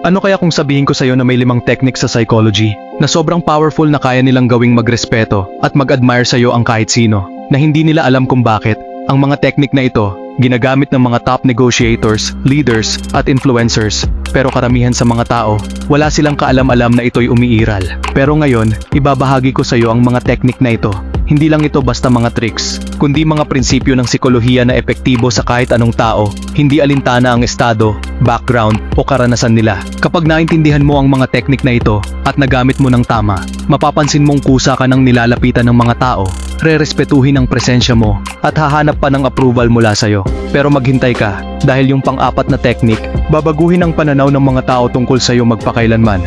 Ano kaya kung sabihin ko sa'yo na may limang technique sa psychology na sobrang powerful na kaya nilang gawing magrespeto at mag-admire sa'yo ang kahit sino na hindi nila alam kung bakit ang mga technique na ito ginagamit ng mga top negotiators, leaders at influencers pero karamihan sa mga tao wala silang kaalam-alam na ito'y umiiral. Pero ngayon, ibabahagi ko sa iyo ang mga technique na ito. Hindi lang ito basta mga tricks, kundi mga prinsipyo ng sikolohiya na epektibo sa kahit anong tao, hindi alintana ang estado, background o karanasan nila. Kapag naintindihan mo ang mga technique na ito at nagamit mo ng tama, mapapansin mong kusa ka ng nilalapitan ng mga tao, rerespetuhin ang presensya mo at hahanap pa ng approval mula sa'yo. Pero maghintay ka dahil yung pang-apat na technique, babaguhin ang pananaw ng mga tao tungkol sa'yo magpakailanman.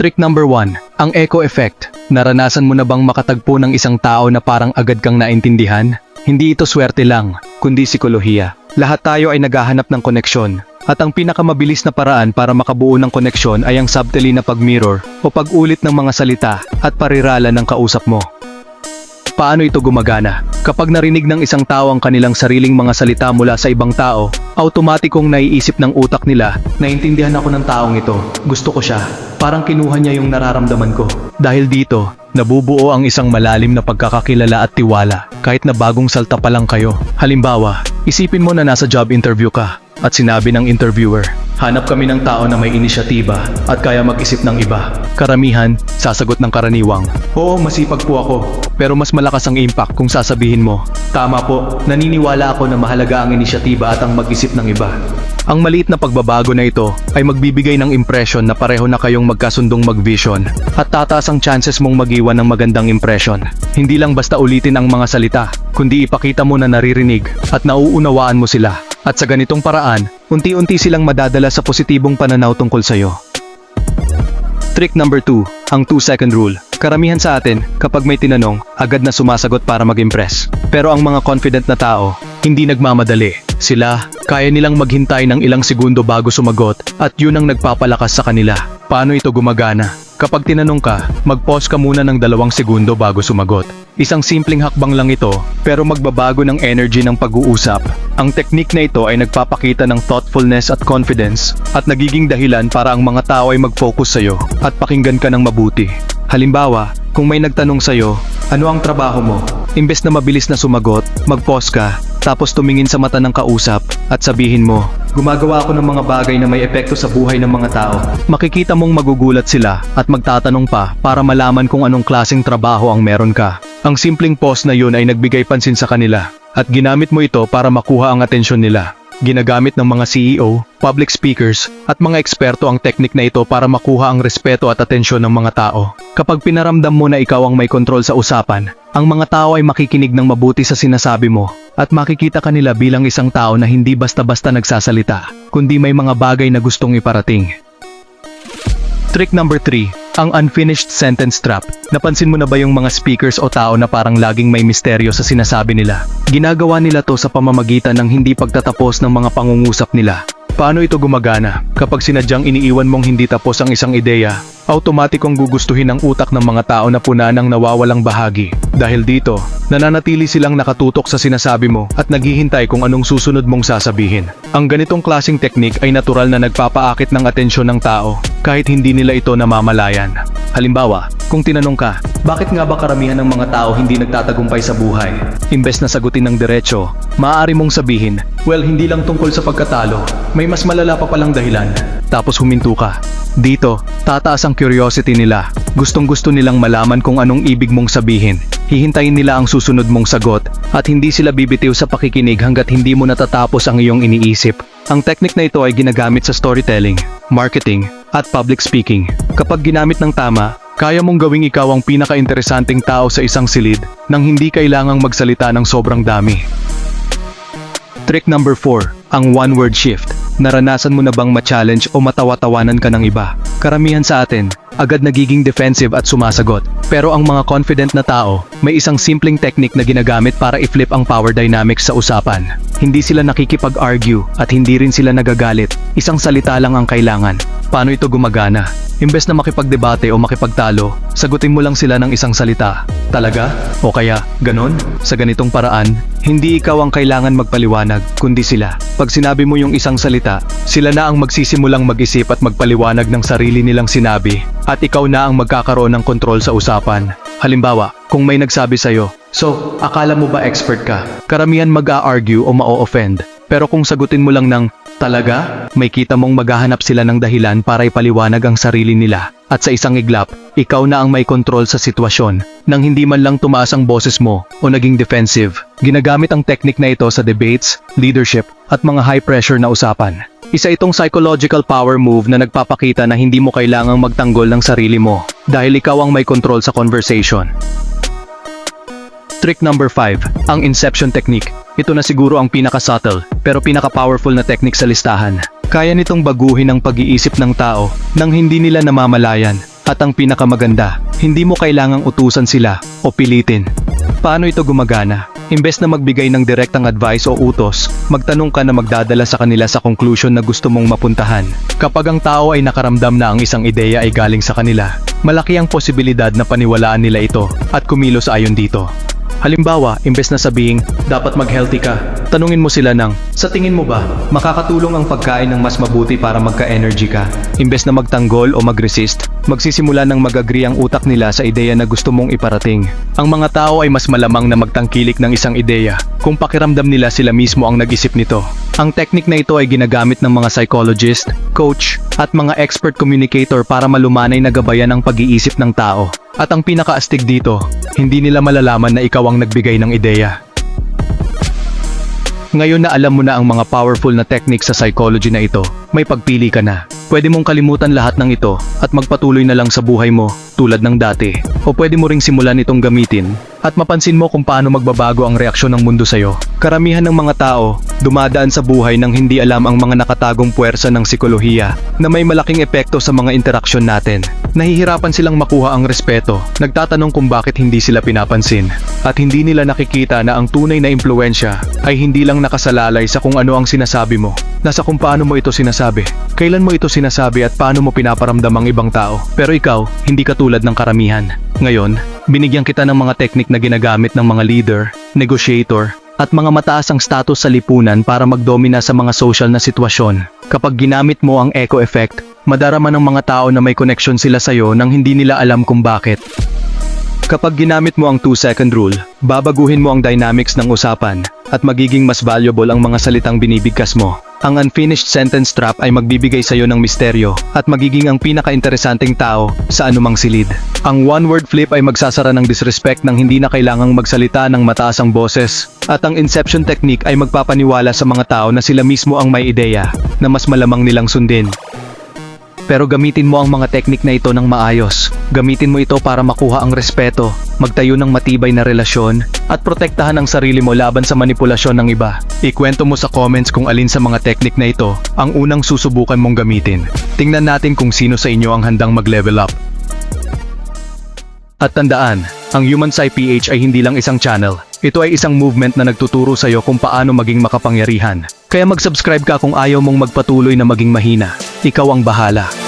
Trick number 1, ang echo effect. Naranasan mo na bang makatagpo ng isang tao na parang agad kang naintindihan? Hindi ito swerte lang, kundi sikolohiya. Lahat tayo ay naghahanap ng koneksyon. At ang pinakamabilis na paraan para makabuo ng koneksyon ay ang subtly na pag-mirror o pag-ulit ng mga salita at parirala ng kausap mo. Paano ito gumagana? Kapag narinig ng isang tao ang kanilang sariling mga salita mula sa ibang tao, automatikong naiisip ng utak nila, naintindihan ako ng taong ito, gusto ko siya, parang kinuha niya yung nararamdaman ko. Dahil dito, nabubuo ang isang malalim na pagkakakilala at tiwala, kahit na bagong salta pa lang kayo. Halimbawa, isipin mo na nasa job interview ka, at sinabi ng interviewer, hanap kami ng tao na may inisyatiba at kaya mag-isip ng iba. Karamihan, sasagot ng karaniwang, Oo, masipag po ako. Pero mas malakas ang impact kung sasabihin mo, Tama po, naniniwala ako na mahalaga ang inisyatiba at ang mag-isip ng iba. Ang maliit na pagbabago na ito ay magbibigay ng impression na pareho na kayong magkasundong mag-vision at tataas ang chances mong magiwan ng magandang impression. Hindi lang basta ulitin ang mga salita, kundi ipakita mo na naririnig at nauunawaan mo sila. At sa ganitong paraan, unti-unti silang madadala sa positibong pananaw tungkol sa'yo. Trick number 2, ang 2 second rule. Karamihan sa atin, kapag may tinanong, agad na sumasagot para mag-impress. Pero ang mga confident na tao, hindi nagmamadali. Sila, kaya nilang maghintay ng ilang segundo bago sumagot at yun ang nagpapalakas sa kanila. Paano ito gumagana? Kapag tinanong ka, mag-pause ka muna ng dalawang segundo bago sumagot. Isang simpleng hakbang lang ito, pero magbabago ng energy ng pag-uusap. Ang technique na ito ay nagpapakita ng thoughtfulness at confidence, at nagiging dahilan para ang mga tao ay mag-focus sa'yo at pakinggan ka ng mabuti. Halimbawa, kung may nagtanong sa'yo, ano ang trabaho mo? Imbes na mabilis na sumagot, mag-pause ka, tapos tumingin sa mata ng kausap at sabihin mo, Gumagawa ako ng mga bagay na may epekto sa buhay ng mga tao. Makikita mong magugulat sila at magtatanong pa para malaman kung anong klaseng trabaho ang meron ka. Ang simpleng pause na yun ay nagbigay pansin sa kanila at ginamit mo ito para makuha ang atensyon nila. Ginagamit ng mga CEO, public speakers, at mga eksperto ang teknik na ito para makuha ang respeto at atensyon ng mga tao. Kapag pinaramdam mo na ikaw ang may kontrol sa usapan, ang mga tao ay makikinig ng mabuti sa sinasabi mo at makikita kanila bilang isang tao na hindi basta-basta nagsasalita, kundi may mga bagay na gustong iparating. Trick number 3, ang unfinished sentence trap. Napansin mo na ba yung mga speakers o tao na parang laging may misteryo sa sinasabi nila? Ginagawa nila to sa pamamagitan ng hindi pagtatapos ng mga pangungusap nila. Paano ito gumagana? Kapag sinadyang iniiwan mong hindi tapos ang isang ideya, automatikong gugustuhin ng utak ng mga tao na puna ng nawawalang bahagi. Dahil dito, nananatili silang nakatutok sa sinasabi mo at naghihintay kung anong susunod mong sasabihin. Ang ganitong klasing teknik ay natural na nagpapaakit ng atensyon ng tao kahit hindi nila ito namamalayan. Halimbawa, kung tinanong ka, bakit nga ba karamihan ng mga tao hindi nagtatagumpay sa buhay? Imbes na sagutin ng diretsyo, maaari mong sabihin, well hindi lang tungkol sa pagkatalo, may mas malala pa palang dahilan. Tapos huminto ka. Dito, tataas ang curiosity nila. Gustong gusto nilang malaman kung anong ibig mong sabihin. Hihintayin nila ang susunod mong sagot at hindi sila bibitiw sa pakikinig hanggat hindi mo natatapos ang iyong iniisip. Ang teknik na ito ay ginagamit sa storytelling, marketing, at public speaking. Kapag ginamit ng tama, kaya mong gawing ikaw ang pinaka-interesanting tao sa isang silid nang hindi kailangang magsalita ng sobrang dami. Trick number 4, ang one-word shift. Naranasan mo na bang ma-challenge o matawa-tawanan ka ng iba? Karamihan sa atin, agad nagiging defensive at sumasagot. Pero ang mga confident na tao, may isang simpleng technique na ginagamit para i-flip ang power dynamics sa usapan. Hindi sila nakikipag-argue at hindi rin sila nagagalit. Isang salita lang ang kailangan. Paano ito gumagana? Imbes na makipagdebate o makipagtalo, sagutin mo lang sila ng isang salita. Talaga? O kaya, ganon? Sa ganitong paraan, hindi ikaw ang kailangan magpaliwanag, kundi sila. Pag sinabi mo yung isang salita, sila na ang magsisimulang mag-isip at magpaliwanag ng sarili nilang sinabi, at ikaw na ang magkakaroon ng kontrol sa usapan. Halimbawa, kung may nagsabi sa'yo, So, akala mo ba expert ka? Karamihan mag-a-argue o ma-offend. Pero kung sagutin mo lang ng, talaga? May kita mong maghahanap sila ng dahilan para ipaliwanag ang sarili nila. At sa isang iglap, ikaw na ang may kontrol sa sitwasyon. Nang hindi man lang tumaas ang boses mo o naging defensive. Ginagamit ang teknik na ito sa debates, leadership, at mga high-pressure na usapan. Isa itong psychological power move na nagpapakita na hindi mo kailangang magtanggol ng sarili mo dahil ikaw ang may kontrol sa conversation. Trick number 5, ang inception technique. Ito na siguro ang pinaka-subtle pero pinaka-powerful na technique sa listahan. Kaya nitong baguhin ang pag-iisip ng tao nang hindi nila namamalayan. At ang pinakamaganda, hindi mo kailangang utusan sila o pilitin. Paano ito gumagana? Imbes na magbigay ng direktang advice o utos, magtanong ka na magdadala sa kanila sa conclusion na gusto mong mapuntahan. Kapag ang tao ay nakaramdam na ang isang ideya ay galing sa kanila, malaki ang posibilidad na paniwalaan nila ito at kumilos ayon dito. Halimbawa, imbes na sabihing, dapat mag-healthy ka, tanungin mo sila ng, sa tingin mo ba, makakatulong ang pagkain ng mas mabuti para magka-energy ka? Imbes na magtanggol o mag-resist, magsisimula ng mag-agree ang utak nila sa ideya na gusto mong iparating. Ang mga tao ay mas malamang na magtangkilik ng isang ideya kung pakiramdam nila sila mismo ang nag-isip nito. Ang teknik na ito ay ginagamit ng mga psychologist, coach, at mga expert communicator para malumanay na gabayan ang pag-iisip ng tao. At ang pinakaastig dito, hindi nila malalaman na ikaw ang nagbigay ng ideya. Ngayon na alam mo na ang mga powerful na technique sa psychology na ito, may pagpili ka na. Pwede mong kalimutan lahat ng ito at magpatuloy na lang sa buhay mo tulad ng dati. O pwede mo ring simulan itong gamitin at mapansin mo kung paano magbabago ang reaksyon ng mundo sa'yo. Karamihan ng mga tao, dumadaan sa buhay nang hindi alam ang mga nakatagong puwersa ng sikolohiya na may malaking epekto sa mga interaksyon natin. Nahihirapan silang makuha ang respeto, nagtatanong kung bakit hindi sila pinapansin, at hindi nila nakikita na ang tunay na impluensya ay hindi lang nakasalalay sa kung ano ang sinasabi mo, nasa kung paano mo ito sinasabi, kailan mo ito sinasabi at paano mo pinaparamdam ang ibang tao. Pero ikaw, hindi ka tulad ng karamihan. Ngayon, binigyan kita ng mga teknik na ginagamit ng mga leader, negotiator, at mga mataas ang status sa lipunan para magdomina sa mga social na sitwasyon. Kapag ginamit mo ang echo effect, madarama ng mga tao na may connection sila sa'yo nang hindi nila alam kung bakit. Kapag ginamit mo ang 2-second rule, babaguhin mo ang dynamics ng usapan at magiging mas valuable ang mga salitang binibigkas mo. Ang unfinished sentence trap ay magbibigay sa iyo ng misteryo at magiging ang pinaka-interesanting tao sa anumang silid. Ang one-word flip ay magsasara ng disrespect nang hindi na kailangang magsalita ng mataas ang boses. At ang inception technique ay magpapaniwala sa mga tao na sila mismo ang may ideya na mas malamang nilang sundin. Pero gamitin mo ang mga teknik na ito ng maayos. Gamitin mo ito para makuha ang respeto, magtayo ng matibay na relasyon, at protektahan ang sarili mo laban sa manipulasyon ng iba. Ikwento mo sa comments kung alin sa mga teknik na ito ang unang susubukan mong gamitin. Tingnan natin kung sino sa inyo ang handang mag-level up. At tandaan, ang Human Psy PH ay hindi lang isang channel. Ito ay isang movement na nagtuturo sa iyo kung paano maging makapangyarihan. Kaya mag-subscribe ka kung ayaw mong magpatuloy na maging mahina. Ikaw ang bahala.